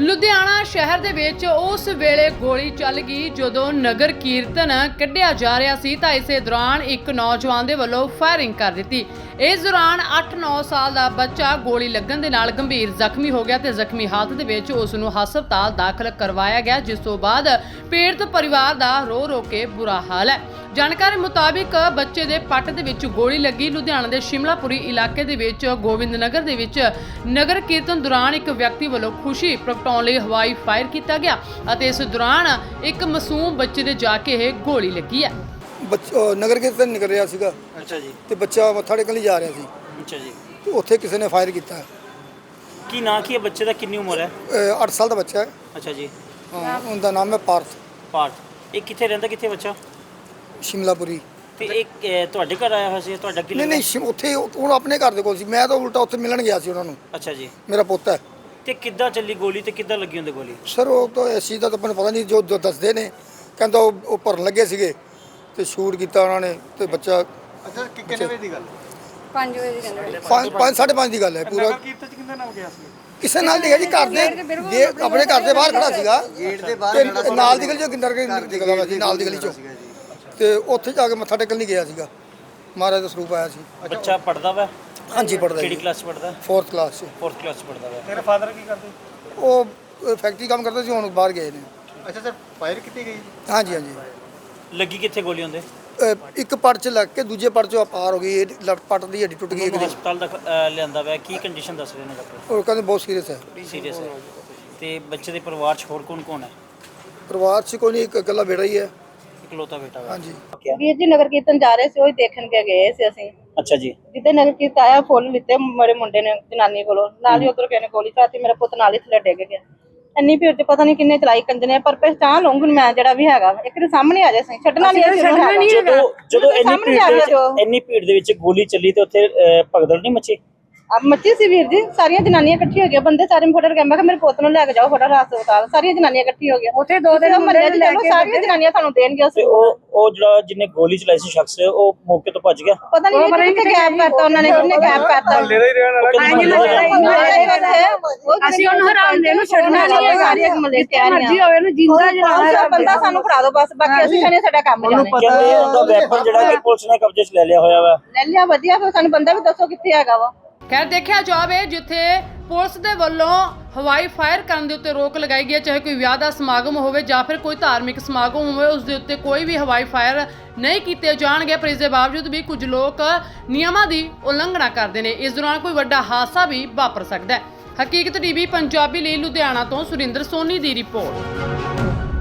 ਲੁਧਿਆਣਾ ਸ਼ਹਿਰ ਦੇ ਵਿੱਚ ਉਸ ਵੇਲੇ ਗੋਲੀ ਚੱਲ ਗਈ ਜਦੋਂ ਨਗਰ ਕੀਰਤਨ ਕੱਢਿਆ ਜਾ ਰਿਹਾ ਸੀ ਤਾਂ ਇਸੇ ਦੌਰਾਨ ਇੱਕ ਨੌਜਵਾਨ ਦੇ ਵੱਲੋਂ ਫਾਇਰਿੰਗ ਕਰ ਦਿੱਤੀ। ਇਸ ਦੌਰਾਨ 8-9 ਸਾਲ ਦਾ ਬੱਚਾ ਗੋਲੀ ਲੱਗਣ ਦੇ ਨਾਲ ਗੰਭੀਰ ਜ਼ਖਮੀ ਹੋ ਗਿਆ ਤੇ ਜ਼ਖਮੀ ਹਾਲਤ ਦੇ ਵਿੱਚ ਉਸ ਨੂੰ ਹਸਪਤਾਲ ਦਾਖਲ ਕਰਵਾਇਆ ਗਿਆ, ਜਿਸ ਤੋਂ ਬਾਅਦ ਪੀੜਤ ਪਰਿਵਾਰ ਦਾ ਰੋ ਰੋ ਕੇ ਬੁਰਾ ਹਾਲ ਹੈ। ਜਾਣਕਾਰੀ ਮੁਤਾਬਿਕ ਬੱਚੇ ਦੇ ਪੱਟ ਦੇ ਵਿੱਚ ਗੋਲੀ ਲੱਗੀ। ਲੁਧਿਆਣਾ ਦੇ ਸ਼ਿਮਲਾਪੁਰੀ ਇਲਾਕੇ ਦੇ ਵਿੱਚ ਗੋਬਿੰਦ ਨਗਰ ਦੇ ਵਿੱਚ ਨਗਰ ਕੀਰਤਨ ਦੌਰਾਨ ਇੱਕ ਵਿਅਕਤੀ ਵੱਲੋਂ ਖੁਸ਼ੀ ਪ੍ਰਗਟਾਉਣ ਲਈ ਹਵਾਈ ਫਾਇਰ ਕੀਤਾ ਗਿਆ ਅਤੇ ਇਸ ਦੌਰਾਨ ਇੱਕ ਮਾਸੂਮ ਬੱਚੇ ਦੇ ਜਾ ਕੇ ਇਹ ਗੋਲੀ ਲੱਗੀ ਹੈ। ਬੱਚ- ਨਗਰ ਕੀਰਤਨ ਨਿਕਲ ਰਿਹਾ ਸੀਗਾ। ਅੱਛਾ ਜੀ। ਤੇ ਬੱਚਾ ਮੱਥਾ ਟੇਕਣ ਲਈ ਜਾ ਰਿਹਾ ਸੀ। ਅੱਛਾ ਜੀ। ਤੇ ਉੱਥੇ ਕਿਸੇ ਨੇ ਫਾਇਰ ਕੀਤਾ। ਕੀ ਨਾਂ ਕੀ ਹੈ ਬੱਚੇ ਦਾ? ਕਿੰਨੀ ਉਮਰ ਹੈ? 8 ਸਾਲ ਦਾ ਬੱਚਾ ਹੈ। ਅੱਛਾ ਜੀ। ਹਾਂ ਉਹਦਾ ਨਾਮ ਹੈ ਪਾਰਥ। ਪਾਰਟ ਇਹ ਕਿੱਥੇ ਰਹਿੰਦਾ ਕਿੱਥੇ ਬੱਚਾ? ਸ਼ਿਮਲਾਪੁਰੀ। ਤੇ ਅਹ, ਤੁਹਾਡੇ ਘਰ ਆਇਆ ਹੋਇਆ ਸੀ ਤੁਹਾਡਾ ਕੀ ਨਹੀਂ ਨਹੀਂ ਉੱਥੇ ਉਹ ਆਪਣੇ ਘਰ ਦੇ ਕੋਲ ਸੀ। ਮੈਂ ਤਾਂ ਉਲਟਾ ਉੱਥੇ ਮਿਲਣ ਗਿਆ ਸੀ ਉਹਨਾਂ ਨੂੰ। ਅੱਛਾ ਜੀ। ਮੇਰਾ ਪੁੱਤ ਹੈ। ਤੇ ਕਿੱਦਾਂ ਚੱਲੀ ਗੋਲੀ ਤੇ ਕਿੱਦਾਂ ਲੱਗੀ ਹੁੰਦੀ ਗੋਲੀ? ਸਰ ਉਹ ਤਾਂ ਦਾ ਤਾਂ ਮੈਨੂੰ ਪਤਾ ਨਹੀਂ ਜੋ ਜੋ ਦੱਸਦੇ ਨੇ। ਕਹਿੰਦਾ ਉਹ ਉਹ ਭਰਨ ਲੱਗੇ ਸੀਗੇ ਤੇ ਸ਼ੂਟ ਕੀਤਾ ਉਹਨਾਂ ਨੇ ਤੇ ਬੱਚਾ ਅੱਛਾ ਕਿ ਕਿੰਨੇ ਵਜੇ ਦੀ ਗੱਲ? 5 ਵਜੇ ਦੀ ਕਹਿੰਦੇ 5 5 5:30 ਦੀ ਗੱਲ ਹੈ ਪੂਰਾ। ਕੀਰਤਨ ਚ ਕਿੰਨੇ ਨਾਲ ਗਿਆ ਸੀ? ਕਿਸੇ ਨਾਲ ਨਹੀਂ ਜੀ ਘਰ ਦੇ ਜੇ ਆਪਣੇ ਘਰ ਦੇ ਬਾਹਰ ਖੜਾ ਸੀਗਾ। ਗੇਟ ਦੇ ਤੇ ਨਾਲ ਦੀ ਗਲੀ ਚੋਂ ਕਿੰਦਰ ਕੇ ਨਿਕਲਦਾ ਪਿਆ ਸੀ ਨਾਲ ਦੀ ਗਲੀ ਚੋਂ। ਤੇ ਉੱਥੇ ਜਾ ਕੇ ਮੱਥਾ ਟੇਕਣ ਨਹੀਂ ਗਿਆ ਸੀਗਾ। ਮਹਾਰਾਜ ਦਾ ਸਰੂਪ ਆਇਆ ਸੀ। ਬੱਚਾ ਪੜਦਾ ਵਾ? ਹਾਂਜੀ ਪੜਦਾ ਕਿਹੜੀ ਕਲਾਸ ਪੜਦਾ 4th ਕਲਾਸ 'ਚ 4th ਕਲਾਸ ਪੜਦਾ ਵਾ। ਤੇਰੇ ਫਾਦਰ ਕੀ ਕਰਦੇ? ਉਹ ਫੈਕਟਰੀ ਕੰਮ ਕਰਦੇ ਸੀ ਹੁਣ ਬਾਹਰ ਗਏ ਨੇ। ਅੱਛਾ ਸਰ ਫਾਇਰ ਕੀਤੀ ਗਈ ਹਾਂਜੀ ਹਾਂਜੀ। ਲੱਗੀ ਕਿੱਥੇ ਗੋਲੀ ਹੁੰਦੇ ਅਹ ਇੱਕ ਪੜ ਚ ਲੱਗ ਕੇ ਦੂਜੇ ਪੜ ਚੋਂ ਪਾਰ ਹੋ ਗਈ ਇਹ ਲੱਟ ਪੱਟ ਦੀ ਹੱਡੀ ਟੁੱਟ ਗਈ ਇੱਕ ਉਹਨੂੰ ਦੀ ਹਸਪਤਾਲ ਦਾ ਅਹ, ਲਿਆਂਦਾ ਵਾ। ਕੀ ਕੰਡੀਸ਼ਨ ਦੱਸ ਰਹੇ ਨੇ ਡਾਕਟਰ ਉਹ ਕਹਿੰਦੇ ਬਹੁਤ ਸੀਰੀਅਸ ਹੈ। ਸੀਰੀਅਸ ਹੈ। ਤੇ ਬੱਚੇ ਦੇ ਪਰਿਵਾਰ ਚ ਹੋਰ ਕੌਣ ਕੌਣ ਹੈ? ਪਰਿਵਾਰ 'ਚ ਕੋਈ ਨਹੀਂ ਇੱਕ ਇਕੱਲਾ ਬੇੜਾ ਹੀ ਹੈ। ਇਕਲੌਤਾ ਬੇਟਾ ਵਾ। ਹਾਂਜੀ? ਵੀਰ ਜੀ ਨਗਰ ਕੀਰਤਨ ਜਾ ਰਹੇ ਸੀ ਉਹ ਹੀ ਦੇਖਣ ਕੇ ਗਏ ਸੀ ਅਸੀਂ। ਅੱਛਾ ਜੀ। ਜਿੱਦੇ ਨਗਰ ਕੀਰਤਨ ਆਇਆ ਫੁੱਲ ਲਿੱਤੇ ਮੇਰੇ ਮੁੰਡੇ ਨੇ ਜਨਾਨੀ ਕੋਲੋਂ। ਨਾਲ ਹੀ ਉਧਰ ਕਿਸੇ ਨੇ ਗੋਲੀ ਚਾਤੀ ਮੇਰਾ ਪੁੱਤ ਨਾਲ ਹੀ ਥੱਲੇ ਡਿੱਗ ਗਿਆ। ਇੰਨੀ ਭੀੜ ਚ ਪਤਾ ਨਹੀਂ ਕਿੰਨੇ ਚਲਾਈ ਕੰਜਨੇ ਪਰ ਪਹਿਚਾਣ ਲਊਂਗੀ ਮੈਂ ਜਿਹੜਾ ਵੀ ਹੈਗਾ। ਇੱਕ ਦੇ ਸਾਹਮਣੇ ਆ ਜਾ ਸਹੀ ਛੱਡਣਾ ਨਹੀਂ ਅਸੀਂ ਛੱਡਣਾ ਨਹੀਂ ਜਦੋਂ ਜਦੋਂ ਇੰਨੀ ਸਾਹਮਣੇ ਭੀੜ ਆ ਦੇ ਗਿਆ ਵਿੱਚ ਜੋ। ਇੰਨੀ ਭੀੜ ਦੇ ਵਿੱਚ ਗੋਲੀ ਚੱਲੀ ਤੇ ਉੱਥੇ ਅਹ, ਭਗਦੜ ਨਹੀਂ ਮੱਚੀ? ਆ ਮੱਚੀ ਸੀ ਵੀਰ ਜੀ ਸਾਰੀਆਂ ਜਨਾਨੀਆਂ ਇਕੱਠੀਆਂ ਹੋ ਗਈਆਂ ਬੰਦੇ ਸਾਰੇ ਫੋਟੋ ਕੇ ਮੈਂ ਕਿਹਾ ਮੇਰੇ ਪੁੱਤ ਨੂੰ ਲੈ ਕੇ ਜਾਓ ਫੋਟੋ ਹਸਪਤਾਲ ਸਾਰੀਆਂ ਜਨਾਨੀਆਂ ਇਕੱਠੀਆਂ ਹੋ ਗਈਆਂ। ਉੱਥੇ ਦੋ ਦਿਨ ਮੱਲੇ ਚ ਚਲੋ ਸਾਰੀਆਂ ਜਨਾਨੀਆਂ ਤੁਹਾਨੂੰ ਦੇਣਗੀਆਂ ਤੇ ਉਹ ਉਹ ਜਿਹੜਾ ਜਿਹਨੇ ਗੋਲੀ ਚਲਾਈ ਸੀ ਸ਼ਖਸ ਉਹ ਮੌਕੇ ਤੋਂ ਭੱਜ ਗਿਆ? ਪਤਾ ਨਹੀਂ ਕਿੱਥੇ ਗੈਪ ਕਰਤਾ ਉਹਨਾਂ ਨੇ ਕਿੰਨੇ ਗੈਪ ਕਰਤਾ। ਹੀ ਰਹਿਣ ਵਾਲਾ ਅਸੀਂ ਉਹਨੂੰ ਹਰਾਉਂਦੇ ਨੂੰ ਛੱਡਣਾ ਨਹੀਂ ਹੈ ਸਾਰੀਆਂ ਮੱਲੇ ਤਿਆਰੀਆਂ ਹੋਵੇ ਨੂੰ ਜਿੰਦਾ ਜਿਹੜਾ ਬੰਦਾ ਸਾਨੂੰ ਫੜਾ ਦਿਓ ਬਸ ਬਾਕੀ ਅਸੀਂ ਕਹਿੰਦੇ ਸਾਡਾ ਕੰਮ ਜਾਣੇ ਕਹਿੰਦੇ ਉਹਦਾ ਵੈਪਨ ਜਿਹੜਾ ਕਿ ਪੁਲਿਸ ਨੇ ਕਬਜ਼ੇ 'ਚ ਲੈ ਲਿਆ ਹੋਇਆ ਵਾ। ਲੈ ਲਿਆ ਵਧੀਆ ਫਿਰ ਸਾਨੂੰ ਬੰਦਾ ਵੀ ਦੱਸੋ ਕਿੱਥੇ ਹੈਗਾ ਵਾ। ਖੈਰ, ਦੇਖਿਆ ਜਾਵੇ ਜਿੱਥੇ ਪੁਲਿਸ ਦੇ ਵੱਲੋਂ ਹਵਾਈ ਫਾਇਰ ਕਰਨ ਦੇ ਉੱਤੇ ਰੋਕ ਲਗਾਈ ਗਈ ਹੈ, ਚਾਹੇ ਕੋਈ ਵਿਆਹ ਦਾ ਸਮਾਗਮ ਹੋਵੇ ਜਾਂ ਫਿਰ ਕੋਈ ਧਾਰਮਿਕ ਸਮਾਗਮ ਹੋਵੇ, ਉਸ ਦੇ ਉੱਤੇ ਕੋਈ ਵੀ ਹਵਾਈ ਫਾਇਰ ਨਹੀਂ ਕੀਤੇ ਜਾਣਗੇ। ਪਰ ਇਸ ਦੇ ਬਾਵਜੂਦ ਵੀ ਕੁਝ ਲੋਕ ਨਿਯਮਾਂ ਦੀ ਉਲੰਘਣਾ ਕਰਦੇ ਨੇ। ਇਸ ਦੌਰਾਨ ਕੋਈ ਵੱਡਾ ਹਾਦਸਾ ਵੀ ਵਾਪਰ ਸਕਦਾ ਹੈ। ਹਕੀਕਤ ਟੀਵੀ, ਪੰਜਾਬੀ ਲਈ ਲੁਧਿਆਣਾ ਤੋਂ ਸੁਰਿੰਦਰ ਸੋਨੀ ਦੀ ਰਿਪੋਰਟ।